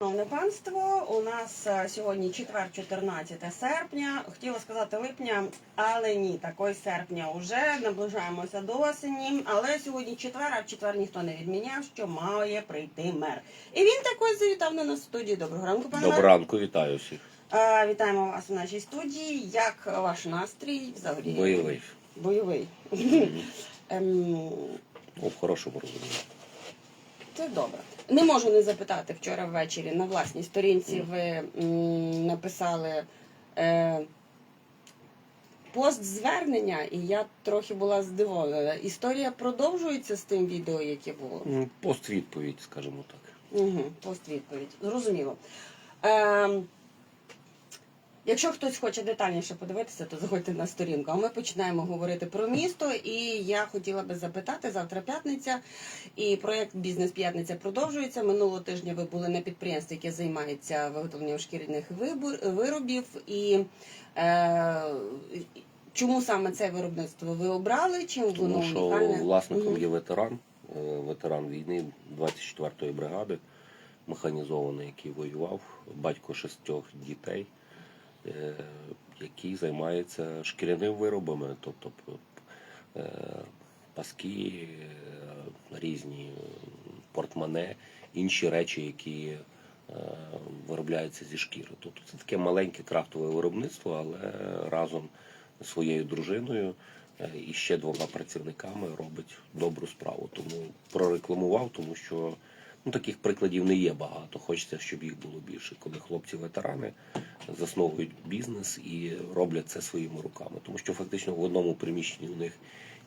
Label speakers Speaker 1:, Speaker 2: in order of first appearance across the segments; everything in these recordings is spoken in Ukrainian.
Speaker 1: Шановне панство, у нас е, сьогодні четвер, 14 серпня. Хотіла сказати липня, але ні, такої серпня вже наближаємося до осені. Але сьогодні четвер, а в четвер ніхто не відміняв, що має прийти мер. І він також завітав на нас в студії. Доброго ранку, пане
Speaker 2: Доброго ранку, вітаю всіх.
Speaker 1: Е, Вітаємо вас у нашій студії. Як ваш настрій взагалі?
Speaker 2: Бойовий.
Speaker 1: Бойовий. Ем,
Speaker 2: Ну, в хорошому розумінні.
Speaker 1: Це добре. Не можу не запитати. Вчора ввечері на власній сторінці ви м, написали е, пост звернення, і я трохи була здивована. Історія продовжується з тим відео, яке було.
Speaker 2: М, Пост-відповідь, скажімо так.
Speaker 1: Угу, пост відповідь. Зрозуміло. Е, якщо хтось хоче детальніше подивитися, то заходьте на сторінку. А ми починаємо говорити про місто. І я хотіла би запитати завтра п'ятниця, і проєкт Бізнес П'ятниця продовжується. Минулого тижня ви були на підприємстві, яке займається виготовленням шкіряних вибор- виробів. І е, чому саме це виробництво ви обрали? Чим воно
Speaker 2: Тому що
Speaker 1: унікальне?
Speaker 2: власником є ветеран, е, ветеран війни 24-ї бригади, механізований, який воював, батько шістьох дітей, який займається шкіряними виробами, тобто е, паски, е, різні е, портмоне, інші речі, які е, виробляються зі шкіри. Тобто це таке маленьке крафтове виробництво, але разом зі своєю дружиною е, і ще двома працівниками робить добру справу. Тому прорекламував, тому що ну, таких прикладів не є багато. Хочеться, щоб їх було більше, коли хлопці-ветерани засновують бізнес і роблять це своїми руками. Тому що фактично в одному приміщенні у них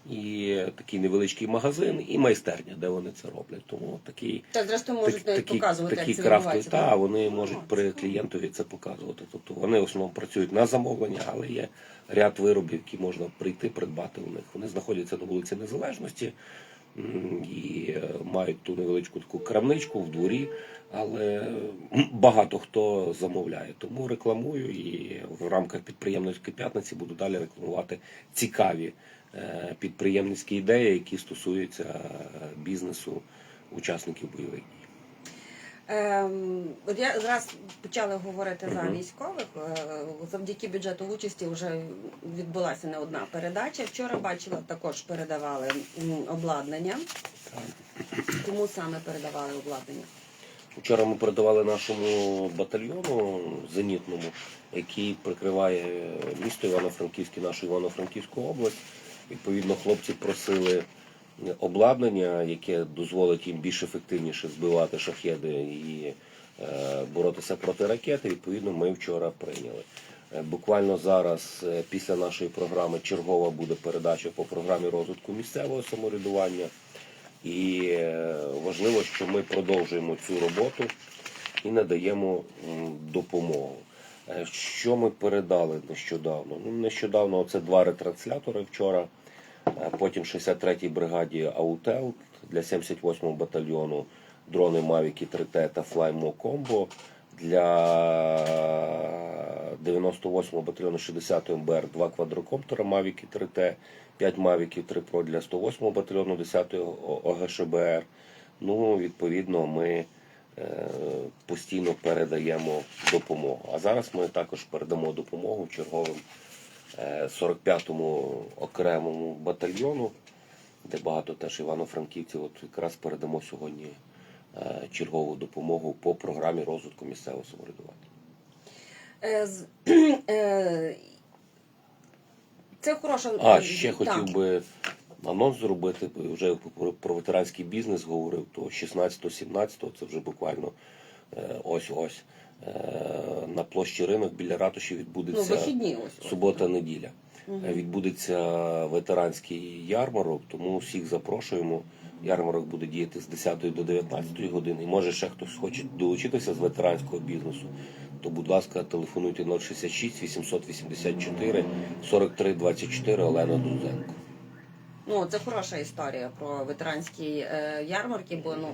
Speaker 2: і такий невеличкий магазин, і майстерня, де вони це роблять. Тому такий
Speaker 1: Та зрештою можуть навіть показувати,
Speaker 2: такі
Speaker 1: як це
Speaker 2: крафти,
Speaker 1: відбувається.
Speaker 2: та
Speaker 1: так?
Speaker 2: вони можуть при клієнтові це показувати. Тобто вони в основному працюють на замовлення, але є ряд виробів, які можна прийти, придбати у них. Вони знаходяться на вулиці Незалежності і е, мають ту невеличку таку крамничку в дворі, але багато хто замовляє. Тому рекламую і в рамках підприємницької п'ятниці буду далі рекламувати цікаві е, підприємницькі ідеї, які стосуються е, бізнесу учасників бойових дій.
Speaker 1: Ем, от я зараз почали говорити за військових. Е, Завдяки бюджету участі вже відбулася не одна передача. Вчора бачила, також передавали обладнання. Кому саме передавали обладнання?
Speaker 2: Вчора ми передавали нашому батальйону зенітному, який прикриває місто Івано-Франківське, нашу Івано-Франківську область. Відповідно, хлопці просили обладнання, яке дозволить їм більш ефективніше збивати шахеди і е, боротися проти ракети. Відповідно, ми вчора прийняли. Е, Буквально зараз, е, після нашої програми, чергова буде передача по програмі розвитку місцевого самоврядування. І важливо, що ми продовжуємо цю роботу і надаємо допомогу. Що ми передали нещодавно? Ну, нещодавно це два ретранслятори вчора. Потім 63-й бригаді Аутел для 78-го батальйону дрони Mavic 3T та Flymo Combo. Для 98-го батальйону 60-ї МБР два квадрокоптера Mavic 3T, 5 Mavic 3 Pro для 108-го батальйону 10-ї ОГШБР. Ну, відповідно, ми е, постійно передаємо допомогу. А зараз ми також передамо допомогу черговим 45-му окремому батальйону, де багато теж івано-франківців. От якраз передамо сьогодні е, чергову допомогу по програмі розвитку місцевого самоврядування.
Speaker 1: Е, е, Це хороша
Speaker 2: А ще
Speaker 1: Так.
Speaker 2: хотів би анонс зробити. Вже про- ветеранський бізнес говорив, то 16-17 це вже буквально ось ось на площі ринок біля ратуші
Speaker 1: Ну,
Speaker 2: відбудеться
Speaker 1: ось.
Speaker 2: субота-неділя. Е, Відбудеться ветеранський ярмарок, тому всіх запрошуємо. Ярмарок буде діяти з 10 до 19 години. І може ще хтось хоче долучитися з ветеранського бізнесу, то будь ласка, телефонуйте 066 884 43 24 Олена Дузенко.
Speaker 1: Ну, це хороша історія про ветеранські е, ярмарки, бо ну.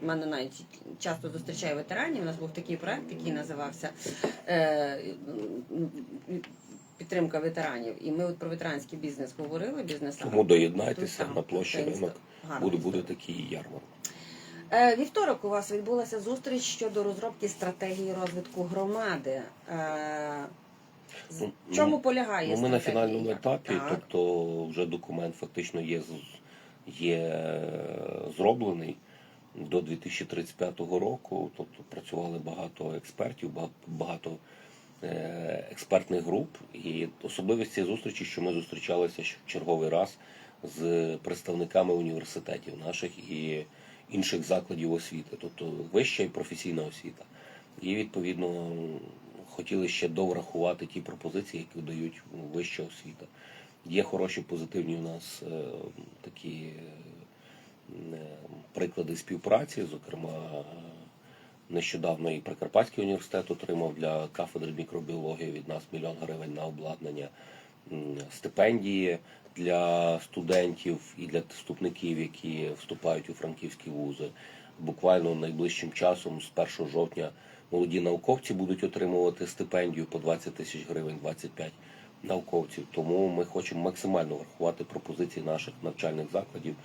Speaker 1: В мене навіть часто зустрічаю ветеранів. У нас був такий проект, який називався е, підтримка ветеранів. І ми от про ветеранський бізнес говорили, бізнес
Speaker 2: Тому доєднайтеся на площі ринок. Буде буде такий ярмарок.
Speaker 1: Е, Вівторок у вас відбулася зустріч щодо розробки стратегії розвитку громади. Е, з-
Speaker 2: Ну,
Speaker 1: В чому
Speaker 2: ну,
Speaker 1: полягає
Speaker 2: Ну, ми на фінальному етапі,
Speaker 1: Так.
Speaker 2: тобто вже документ фактично є, є е, зроблений до 2035 року. Тобто працювали багато експертів, багато е, експертних груп. І особливість цієї зустрічі, що ми зустрічалися в черговий раз з представниками університетів наших і інших закладів освіти, тобто вища і професійна освіта. І відповідно хотіли ще доврахувати ті пропозиції, які дають вища освіта. Є хороші позитивні у нас е, такі приклади співпраці, зокрема. Нещодавно і Прикарпатський університет отримав для кафедри мікробіології від нас мільйон гривень на обладнання стипендії для студентів і для вступників, які вступають у франківські вузи. Буквально найближчим часом, з 1 жовтня, молоді науковці будуть отримувати стипендію по 20 тисяч гривень, 25 науковців. Тому ми хочемо максимально врахувати пропозиції наших навчальних закладів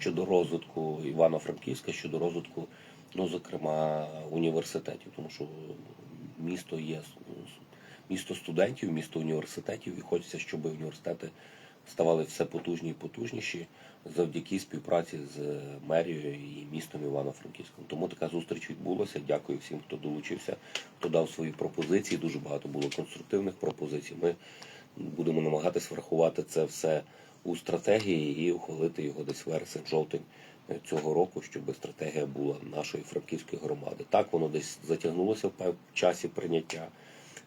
Speaker 2: щодо розвитку Івано-Франківська, щодо розвитку, ну зокрема, університетів, тому що місто є місто студентів, місто університетів, і хочеться, щоб університети ставали все потужні і потужніші завдяки співпраці з мерією і містом Івано-Франківським. Тому така зустріч відбулася. Дякую всім, хто долучився, хто дав свої пропозиції. Дуже багато було конструктивних пропозицій. Ми будемо намагатись врахувати це все у стратегії і ухвалити його десь вересень-жовтень цього року, щоб стратегія була нашої франківської громади. Так воно десь затягнулося в часі прийняття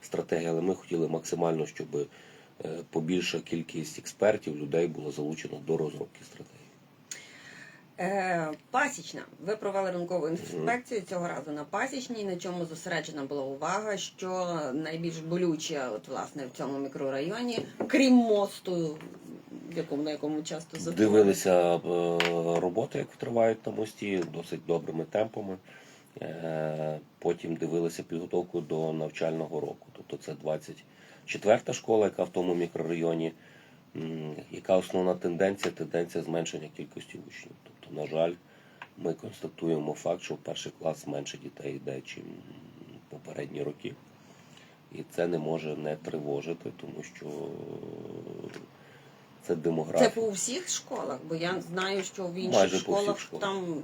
Speaker 2: стратегії, але ми хотіли максимально, щоб е, побільша кількість експертів, людей було залучено до розробки стратегії.
Speaker 1: Е, Пасічна. Ви провели ринкову інспекцію цього разу на пасічній, на чому зосереджена була увага, що найбільш болюче, от власне в цьому мікрорайоні, крім мосту, якому на якому часто затоплено.
Speaker 2: Дивилися е, роботи, як тривають на мості, досить добрими темпами. Е, Потім дивилися підготовку до навчального року. Тобто це 24-та школа, яка в тому мікрорайоні. Яка основна тенденція? Тенденція зменшення кількості учнів. Тобто, на жаль, ми констатуємо факт, що в перший клас менше дітей йде, ніж попередні роки. І це не може не тривожити, тому що це демографія.
Speaker 1: Це по всіх школах, бо я знаю, що в інших
Speaker 2: Майже по
Speaker 1: школах
Speaker 2: школах.
Speaker 1: там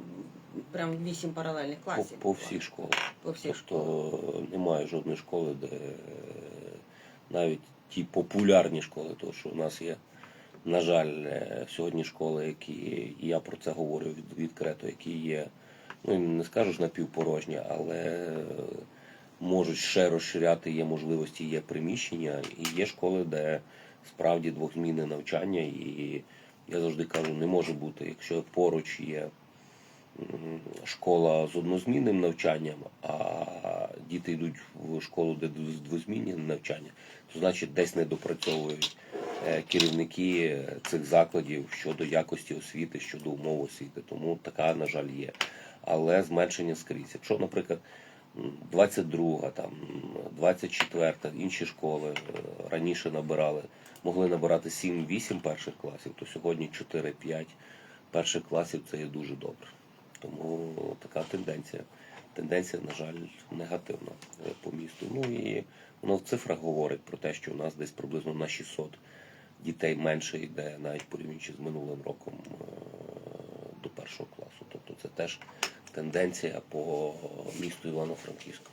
Speaker 1: прям вісім паралельних класів.
Speaker 2: по всіх школах.
Speaker 1: По всіх
Speaker 2: тобто немає жодної школи, де навіть ті популярні школи, тому що у нас є, на жаль, е, сьогодні школи, які, і я про це говорю від, відкрито, які є, ну не скажу ж напівпорожні, але е, можуть ще розширяти, є можливості, є приміщення, і є школи, де справді двохзмінне навчання, і я завжди кажу, не може бути, якщо поруч є школа з однозмінним навчанням, а діти йдуть в школу, де з двозмінним навчання, то значить десь не допрацьовують е, керівники цих закладів щодо якості освіти, щодо умов освіти. Тому така, на жаль, є. Але зменшення скрізь. Якщо, наприклад, 22, там, 24, інші школи е, раніше набирали, могли набирати 7-8 перших класів, то сьогодні 4-5 перших класів це є дуже добре. Тому така тенденція. Тенденція, на жаль, негативна е, по місту. Ну і воно в цифрах говорить про те, що у нас десь приблизно на 600 дітей менше йде, навіть порівнюючи з минулим роком е, до першого класу. Тобто це теж тенденція по місту Івано-Франківську.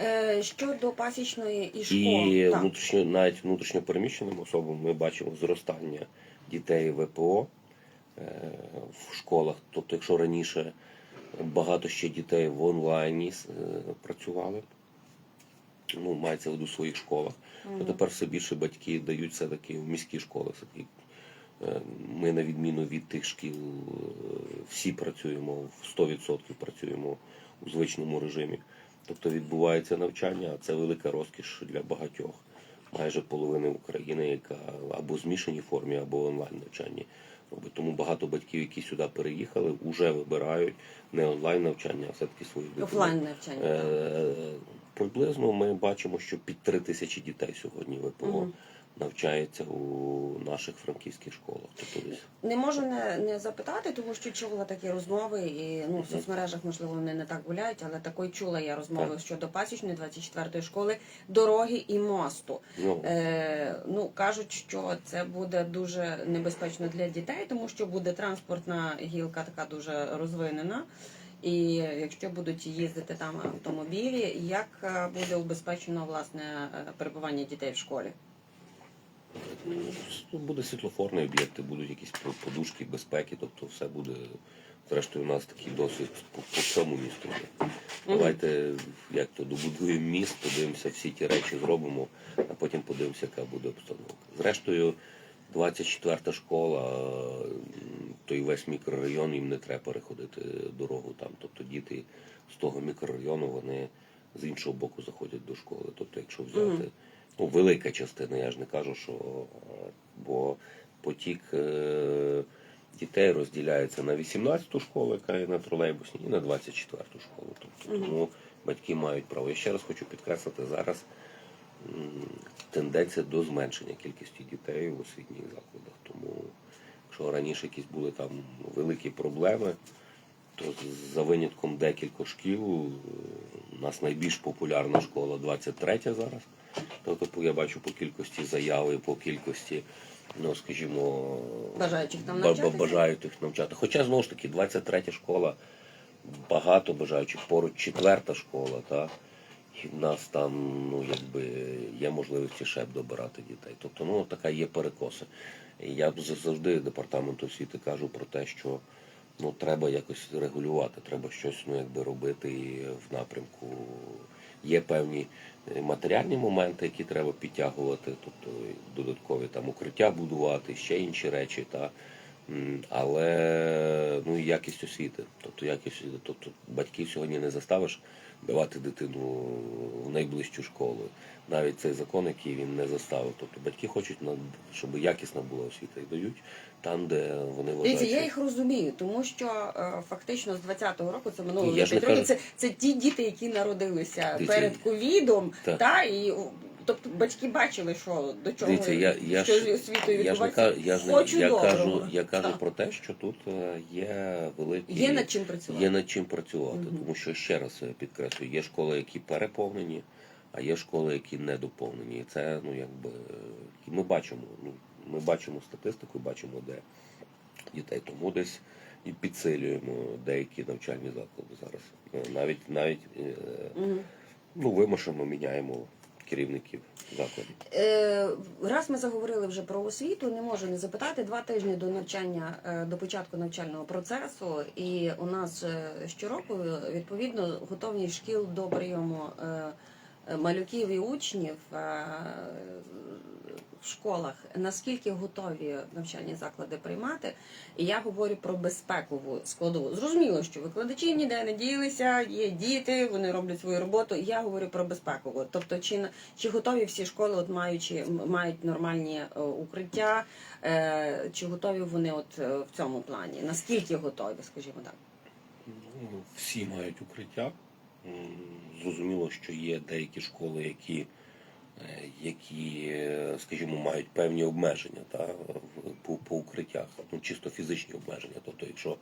Speaker 1: Е, Щодо пасічної і школ.
Speaker 2: І внутрішньо, навіть внутрішньо переміщеним особам ми бачимо зростання дітей ВПО е, в школах. Тобто, якщо раніше багато ще дітей в онлайні е, працювали, ну, мається в виду в своїх школах, то тепер все більше батьки дають все-таки в міські школи. Е, ми, на відміну від тих шкіл, е, всі працюємо в 100% працюємо у звичному режимі. Тобто відбувається навчання, а це велика розкіш для багатьох. Майже половини України, яка або в змішаній формі, або онлайн навчанні робить. Тому багато батьків, які сюди переїхали, вже вибирають не онлайн навчання, а все-таки свої дитини.
Speaker 1: Офлайн навчання.
Speaker 2: Е, Приблизно ми бачимо, що під три тисячі дітей сьогодні ВПО
Speaker 1: Мгм.
Speaker 2: Навчається у наших франківських школах. Тобто десь
Speaker 1: Не можу не, не запитати, тому що чула такі розмови, і ну, в соцмережах, можливо, вони не так гуляють, але такої чула я розмови
Speaker 2: Так.
Speaker 1: щодо пасічної 24-ї школи, дороги і мосту.
Speaker 2: ну,
Speaker 1: Е, ну кажуть, що це буде дуже небезпечно для дітей, тому що буде транспортна гілка така дуже розвинена. І якщо будуть їздити там автомобілі, як е, буде убезпечено власне е, перебування дітей в школі?
Speaker 2: Тут буде світлофорні об'єкти, будуть якісь подушки безпеки, тобто все буде. Зрештою, у нас такий досвід по, по всьому місту. є. Давайте як то добудуємо міст, подивимося, всі ті речі зробимо, а потім подивимося, яка буде обстановка. Зрештою, 24 школа, той весь мікрорайон, їм не треба переходити дорогу там. Тобто діти з того мікрорайону вони з іншого боку заходять до школи. Тобто, якщо взяти ну, велика частина, я ж не кажу, що е, бо потік е, дітей розділяється на 18-ту школу, яка є на тролейбусній, і на 24-ту школу. Тобто, тому батьки мають право. Я ще раз хочу підкреслити зараз тенденція до зменшення кількості дітей в освітніх закладах. Тому, якщо раніше якісь були там великі проблеми, то за винятком декількох шкіл, е, у нас найбільш популярна школа 23 зараз. Тобто я бачу по кількості заяви, по кількості, ну скажімо,
Speaker 1: Бажаючих там
Speaker 2: ба- ба-
Speaker 1: навчатися?
Speaker 2: бажають навчати. Хоча знову ж таки, 23 школа, багато бажаючих, поруч четверта школа, та і в нас там ну якби є можливості ще б добирати дітей. Тобто, ну така є перекоси. Я завжди департаменту освіти кажу про те, що ну треба якось регулювати, треба щось ну якби робити в напрямку. Є певні е, матеріальні моменти, які треба підтягувати, тобто додаткові там укриття будувати, ще інші речі, та але ну і якість освіти. Тобто якість освіти. Тобто батьків сьогодні не заставиш давати дитину в найближчу школу. Навіть цей закон, який він не заставив. Тобто батьки хочуть, щоб якісна була освіта і дають там, де вони вважають.
Speaker 1: Дивіться, я їх розумію, тому що е, фактично з 20-го року це минуло
Speaker 2: Ні,
Speaker 1: вже
Speaker 2: я ж не
Speaker 1: 5 років.
Speaker 2: кажу-
Speaker 1: Це, це ті діти, які народилися
Speaker 2: Дивіться,
Speaker 1: перед ковідом, та і тобто батьки бачили, що до чого
Speaker 2: Дивіться, я, я,
Speaker 1: що
Speaker 2: ж,
Speaker 1: з освітою
Speaker 2: я ж не кажу, я ж не
Speaker 1: Хочу
Speaker 2: я
Speaker 1: доброго.
Speaker 2: кажу, я кажу
Speaker 1: Так.
Speaker 2: про те, що тут е, є великі
Speaker 1: Є над чим працювати.
Speaker 2: Є над чим працювати,
Speaker 1: Мгм.
Speaker 2: тому що ще раз е, підкреслюю, є школи, які переповнені, а є школи, які недоповнені. І це ну якби е, і ми бачимо. Ну ми бачимо статистику, бачимо, де дітей. Тому десь і підсилюємо деякі навчальні заклади зараз. Е, Навіть навіть е,
Speaker 1: Мгм.
Speaker 2: ну вимушено міняємо керівників закладів.
Speaker 1: Е, раз ми заговорили вже про освіту, не можу не запитати два тижні до навчання е, до початку навчального процесу, і у нас е, щороку відповідно готовність шкіл до прийому малюків і учнів е, в школах. Наскільки готові навчальні заклади приймати? І я говорю про безпекову складову. Зрозуміло, що викладачі ніде не ділися, є діти, вони роблять свою роботу. Я говорю про безпекову. Тобто, чи чи готові всі школи, от маючи мають нормальні е, укриття, е, чи готові вони от е, в цьому плані? Наскільки готові, скажімо так?
Speaker 2: Ну, Всі мають укриття. Зрозуміло, що є деякі школи, які, е, які е, скажімо, мають певні обмеження та, по, по укриттях, ну, чисто фізичні обмеження. Тобто, якщо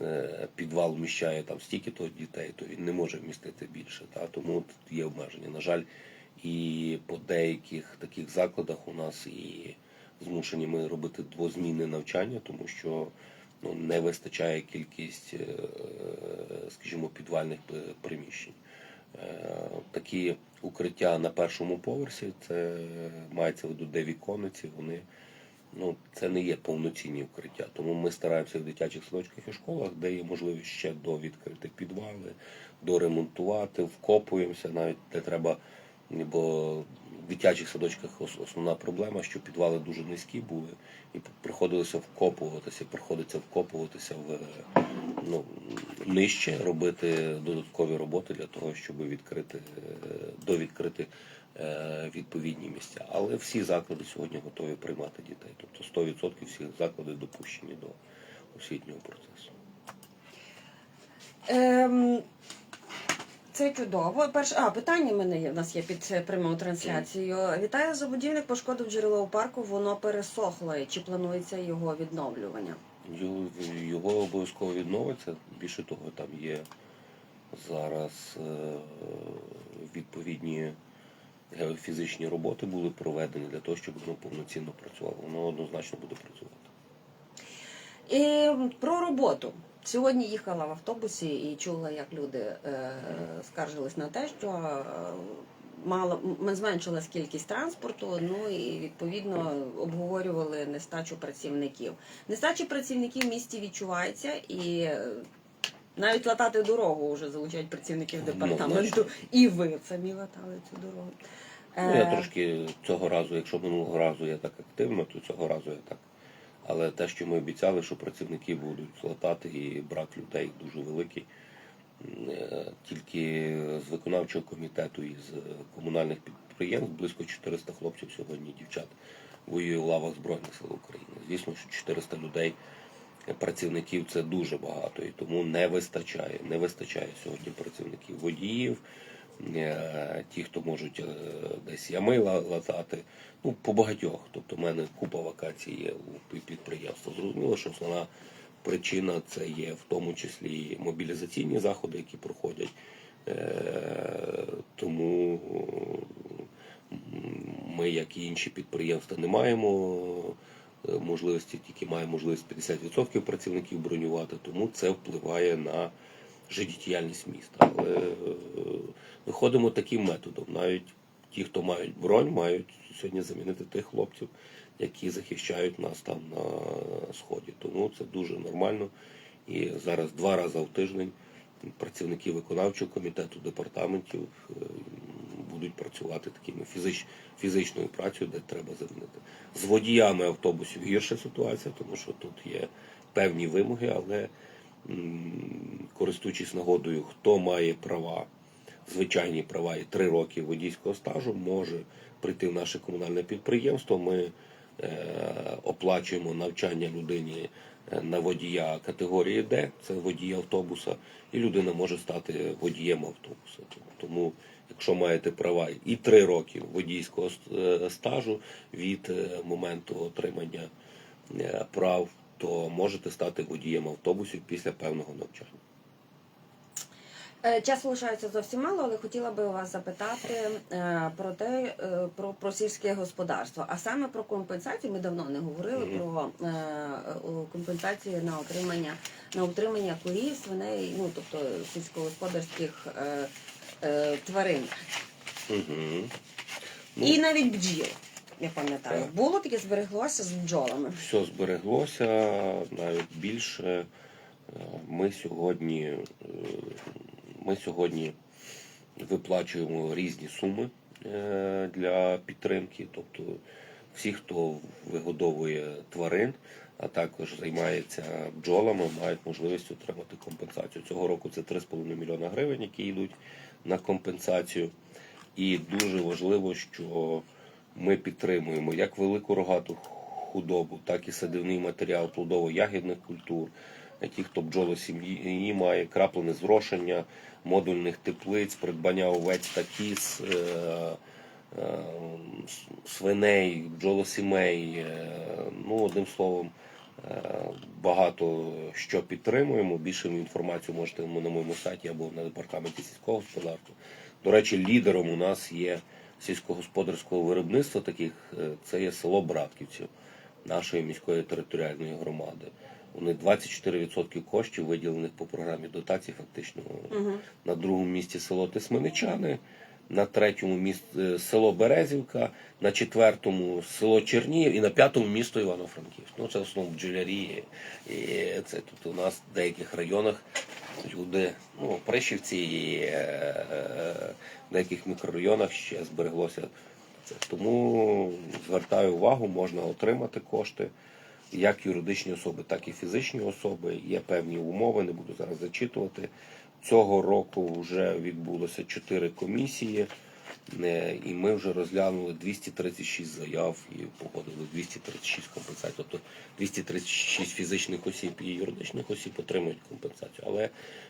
Speaker 2: е, підвал вміщає там стільки то дітей, то він не може вмістити більше. Та, тому є обмеження. На жаль, і по деяких таких закладах у нас і змушені ми робити двозмінне навчання, тому що ну, не вистачає кількість, скажімо, підвальних е, приміщень. Е, Такі укриття на першому поверсі, це мається в виду де вікониці, вони ну, це не є повноцінні укриття. Тому ми стараємося в дитячих садочках і школах, де є можливість ще довідкрити підвали, доремонтувати, вкопуємося, навіть де треба, бо в дитячих садочках основна проблема, що підвали дуже низькі були, і приходилося вкопуватися, приходиться вкопуватися в ну, нижче, робити додаткові роботи для того, щоб відкрити, е, довідкрити е, відповідні місця. Але всі заклади сьогодні готові приймати дітей. Тобто 100% всі заклади допущені до освітнього процесу.
Speaker 1: Ем, це чудово. Перше, а питання в мене є. У нас є під е, прямою трансляцією. Вітаю, забудівник пошкодив джерело у парку, воно пересохло. Чи планується його відновлювання?
Speaker 2: Його, обов'язково відновиться. Більше того, там є зараз е, відповідні геофізичні роботи були проведені для того, щоб воно повноцінно працювало. Воно однозначно буде працювати.
Speaker 1: І про роботу. Сьогодні їхала в автобусі і чула, як люди е, скаржились на те, що мало ми зменшилась кількість транспорту. Ну і відповідно обговорювали нестачу працівників. Нестача працівників в місті відчувається і. е, Навіть латати дорогу вже залучають працівників департаменту,
Speaker 2: Однозначно.
Speaker 1: і ви самі латали цю дорогу.
Speaker 2: Ну, я
Speaker 1: Е,
Speaker 2: трошки цього разу, якщо минулого разу я так активно, то цього разу я так. Але те, що ми обіцяли, що працівники будуть латати і брак людей дуже великий. Е, Тільки з виконавчого комітету і з комунальних підприємств близько 400 хлопців сьогодні, дівчат, воює в лавах Збройних сил України. Звісно, що 400 людей, е, працівників це дуже багато, і тому не вистачає. Не вистачає сьогодні працівників водіїв, е, ті, хто можуть десь ями латати. Ну, по багатьох. Тобто, в мене купа вакансій є у пі- підприємства. Зрозуміло, що основна причина це є в тому числі мобілізаційні заходи, які проходять. Е, Тому ми, як і інші підприємства, не маємо е, можливості, тільки маємо можливість 50% працівників бронювати, тому це впливає на життєдіяльність міста. Але е, виходимо таким методом. Навіть ті, хто мають бронь, мають сьогодні замінити тих хлопців, які захищають нас там на сході. Тому це дуже нормально. І зараз два рази в тиждень працівники виконавчого комітету, департаментів е, будуть працювати такими фізич, фізичною працею, де треба замінити. З водіями автобусів гірша ситуація, тому що тут є певні вимоги, але користуючись нагодою, хто має права, звичайні права і три роки водійського стажу, може прийти в наше комунальне підприємство. Ми оплачуємо навчання людині е, на водія категорії Д, це водій автобуса, і людина може стати водієм автобуса. Тому, якщо маєте права і три роки водійського е, стажу від е, моменту отримання е, прав, то можете стати водієм автобусів після певного навчання.
Speaker 1: Е, Часу лишається зовсім мало, але хотіла би вас запитати е, про те, е, про, про сільське господарство, а саме про компенсацію. Ми давно не говорили
Speaker 2: Мгм.
Speaker 1: про е, компенсацію на отримання на утримання корів, свиней, ну тобто сільськогосподарських е, е, тварин.
Speaker 2: Угу. Ну,
Speaker 1: І навіть бджіл, я пам'ятаю.
Speaker 2: Так.
Speaker 1: Було таке збереглося з бджолами.
Speaker 2: все збереглося навіть більше. Е, Ми сьогодні, е, ми сьогодні виплачуємо різні суми е, для підтримки. Тобто всі, хто вигодовує тварин, а також займається бджолами, мають можливість отримати компенсацію. Цього року це 3,5 мільйона гривень, які йдуть на компенсацію. І дуже важливо, що ми підтримуємо як велику рогату худобу, так і садівний матеріал плодово-ягідних культур. Ті, хто бджоли сім'ї має, краплене зрошення, модульних теплиць, придбання овець та кіз, е, е, свиней, бджолосімей. е, Ну, одним словом, е, багато що підтримуємо. Більше інформацію можете на моєму сайті або на департаменті сільського господарства. До речі, лідером у нас є сільськогосподарського виробництва таких, це є село Братківці нашої міської територіальної громади. Вони 24% коштів виділених по програмі дотацій, фактично
Speaker 1: Угу.
Speaker 2: на другому місці село Тисменичани, на третьому місці село Березівка, на четвертому село Чернігів і на п'ятому місто Івано-Франківськ. Ну це в основному бджолярі. І це тут у нас в деяких районах люди, ну, Пришівці і е, в деяких мікрорайонах ще збереглося. Тому звертаю увагу, можна отримати кошти. Як юридичні особи, так і фізичні особи. Є певні умови, не буду зараз зачитувати. Цього року вже відбулося чотири комісії Е, І ми вже розглянули 236 заяв і погодили 236 компенсацій. Тобто 236 фізичних осіб і юридичних осіб отримують компенсацію. Але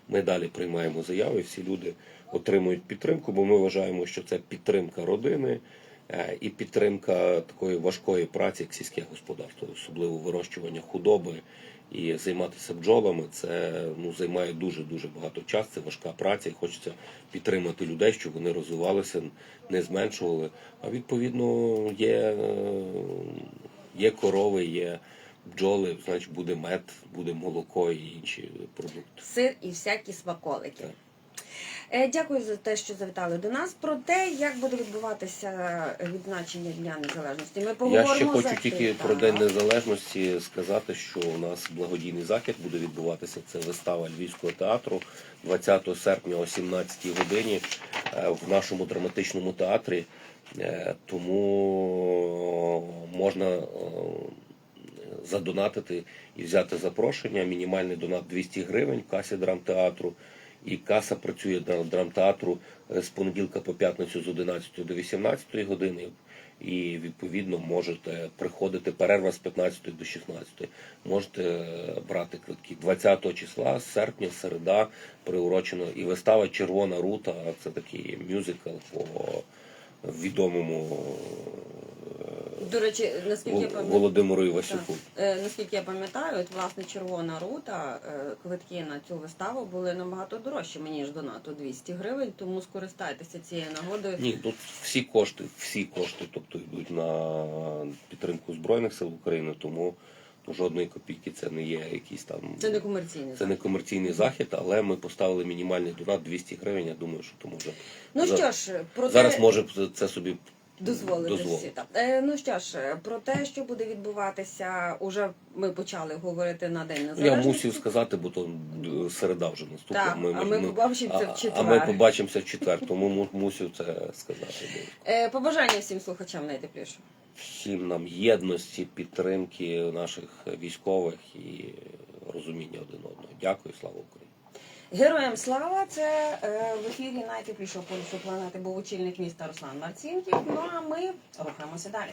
Speaker 2: ми далі приймаємо заяви, всі люди отримують підтримку, бо ми вважаємо, що це підтримка родини і підтримка такої важкої праці, як сільське господарство, особливо вирощування худоби. І займатися бджолами це ну займає дуже дуже багато часу. Це важка праця, і хочеться підтримати людей, щоб вони розвивалися, не зменшували. А відповідно є, е, є корови, є бджоли, значить буде мед, буде молоко і інші продукти.
Speaker 1: Сир і всякі смаколики.
Speaker 2: Так.
Speaker 1: Е, Дякую за те, що завітали до нас. Про те, як буде відбуватися відзначення Дня Незалежності. Ми
Speaker 2: Я ще хочу
Speaker 1: за
Speaker 2: тільки про. День Незалежності сказати, що у нас благодійний захід буде відбуватися. Це вистава Львівського театру 20 серпня о 17 годині е, в нашому драматичному театрі. Е, Тому можна задонатити і взяти запрошення. Мінімальний донат 200 гривень в касі драмтеатру. І каса працює дра- драмтеатру е, з понеділка по п'ятницю з 11 до 18 години. І відповідно можете приходити перерва з 15 до 16. Можете е, брати квитки 20 числа, серпня, середа, приурочено. І вистава Червона рута це такий мюзикл по відомому
Speaker 1: До речі, наскільки я пам'ятаю.
Speaker 2: Володимиру Івасюку.
Speaker 1: Е, Наскільки я пам'ятаю, от, власне червона рута, е, квитки на цю виставу були набагато дорожчими, ніж донату 200 гривень, тому скористайтеся цією нагодою.
Speaker 2: Ні, тут всі кошти, всі кошти, тобто йдуть на підтримку Збройних сил України, тому ну, жодної копійки це не є якийсь там.
Speaker 1: Це не комерційний
Speaker 2: Це не комерційний захід, але ми поставили мінімальний донат 200 гривень. Я думаю, що то може
Speaker 1: Ну
Speaker 2: за-
Speaker 1: що ж, про
Speaker 2: зараз може це собі дозволити
Speaker 1: всі. Так. Е, ну що ж, про те, що буде відбуватися, уже ми почали говорити на День
Speaker 2: Я
Speaker 1: Незалежності.
Speaker 2: мусив сказати, бо то е, середа вже наступна.
Speaker 1: Так, а ми побачимося в
Speaker 2: а,
Speaker 1: четвер.
Speaker 2: а ми побачимося в четвер, тому му- мусив це сказати.
Speaker 1: Е, побажання всім слухачам найтепліше.
Speaker 2: всім нам єдності, підтримки наших військових і розуміння один одного. Дякую, слава Україні.
Speaker 1: Героям слава! Це е, в ефірі найтеплішого полюсу планети був очільник міста Руслан Марцінків. Ну а ми рухаємося далі.